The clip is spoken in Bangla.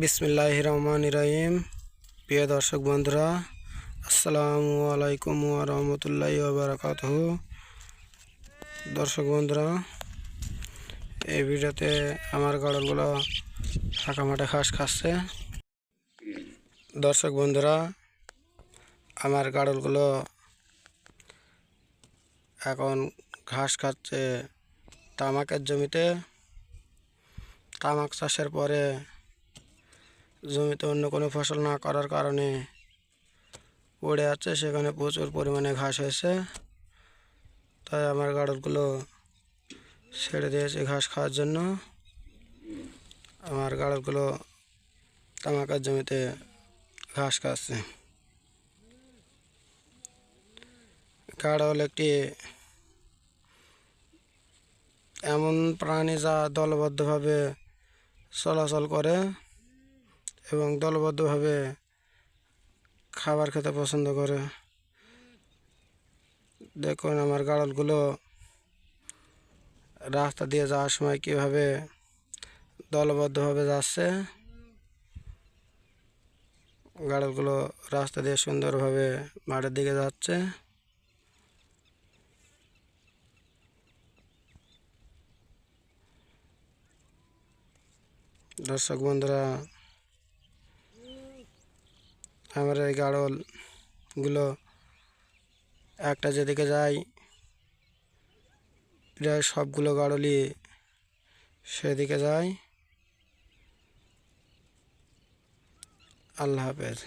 বিসমিল্লাহ রহমান রহিম প্রিয় দর্শক বন্ধুরা, আসসালামু আলাইকুম রহমতুল্লাহ বারকাত দর্শক বন্ধুরা, এই ভিডিওতে আমার গড়লগুলো ফাঁকা মাঠে ঘাস খাচ্ছে। দর্শক বন্ধুরা, আমার গাড়লগুলো এখন ঘাস খাচ্ছে তামাকের জমিতে। তামাক চাষের পরে জমিতে অন্য কোনো ফসল না করার কারণে পড়ে যাচ্ছে সেখানে প্রচুর পরিমাণে ঘাস হয়েছে। তাই আমার গাড়লগুলো ছেড়ে দিয়েছে ঘাস খাওয়ার জন্য। আমার গাড়লগুলো তামাকের জমিতে ঘাস খাচ্ছে। গাড়ল একটি এমন প্রাণী যা দলবদ্ধভাবে চলাচল করে। এবং দলবদ্ধভাবে খাবার খেতে পছন্দ করে। দেখুন আমার গাড়লগুলো রাস্তা দিয়ে যাওয়ার সময় কীভাবে দলবদ্ধভাবে যাচ্ছে। গাড়লগুলো রাস্তা দিয়ে সুন্দরভাবে মাঠের দিকে যাচ্ছে। দর্শক বন্ধুরা আমার এই গাড়লগুলো একটা যেদিকে যায় প্রায় সবগুলো গাড়লই সেদিকে যায় আল্লাহ হাফেজ।